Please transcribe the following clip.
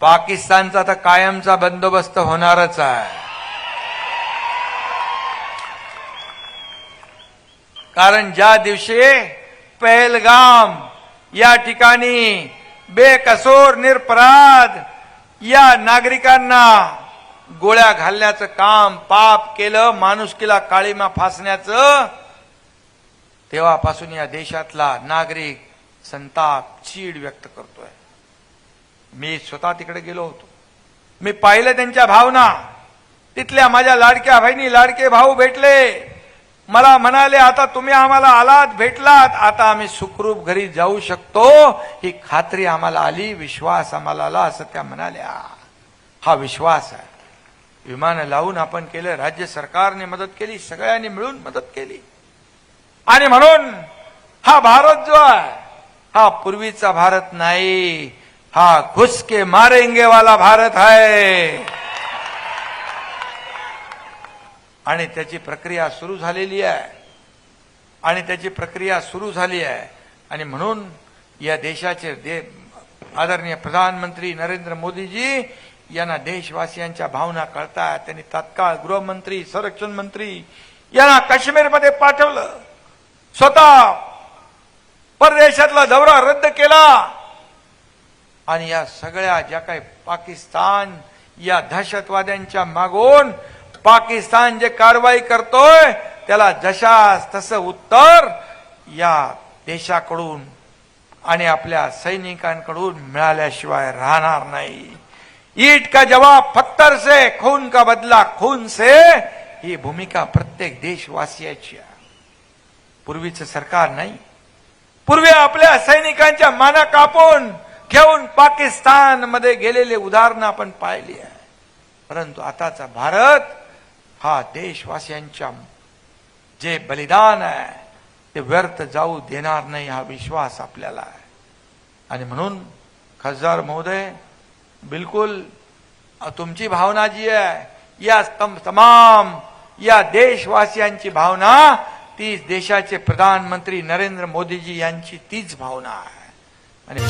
पाकिस्तानचा तर कायमचा बंदोबस्त होणारच आहे. कारण ज्या दिवशी पहलगाम या ठिकाणी बेकसूर निरपराध या नागरिकांना गोळ्या घालण्याचं काम पाप केलं माणुसकीला काळीमा फासण्याचं तेव्हापासून या देशातला नागरिक संताप चीड व्यक्त करतोय. मी स्वतः तिकडे गेलो होतो. मी पाहिलं त्यांच्या भावना. तिथल्या माझ्या लाडक्या बहिणी लाडके भाऊ भेटले. मला म्हणाले आता तुम्ही आम्हाला आलात भेटलात. आता आम्ही सुखरूप घरी जाऊ शकतो. ही खात्री आम्हाला आली विश्वास आम्हाला आला असं त्या म्हणाल्या. हा विश्वास आहे. विमान लावून आपण केलं राज्य सरकारने मदत केली सगळ्यांनी मिळून मदत केली. आणि म्हणून हा भारत जो आहे हा पूर्वीचा भारत नाही. हा घुस के मारेंगे वाला भारत आहे आणि त्याची प्रक्रिया सुरू झालेली आहे. आणि त्याची प्रक्रिया सुरू झाली आहे. आणि म्हणून या देशाचे दे आदरणीय प्रधानमंत्री नरेंद्र मोदीजी यांना देशवासियांच्या भावना कळतात त्यांनी तात्काळ गृहमंत्री संरक्षण मंत्री यांना काश्मीरमध्ये पाठवलं. स्वतः परदेशातला दौरा रद्द केला. आणि या सगळ्या ज्या काही पाकिस्तान या दहशतवाद्यांच्या मागून पाकिस्तान जे कारवाई करतोय त्याला जशास तसं उत्तर या देशाकडून आणि आपल्या सैनिकांकडून मिळाल्याशिवाय राहणार नाही. ईट का जवाब फत्तर से खून का बदला खून से ही भूमिका प्रत्येक देशवासियाची आहे. पूर्वीचं सरकार नाही. पूर्वी आपल्या सैनिकांच्या माना कापून घेऊन पाकिस्तानमध्ये गेलेले उदाहरणं आपण पाहिली आहे. परंतु आताचा भारत हा देशवासियांच्या जे बलिदान आहे ते व्यर्थ जाऊ देणार नाही हा विश्वास आपल्याला आहे. आणि म्हणून खासदार महोदय बिलकुल तुमची भावना जी आहे या तम- तमाम या देशवासियांची भावना तीच देशाचे प्रधानमंत्री नरेंद्र मोदीजी यांची तीच भावना आहे. आणि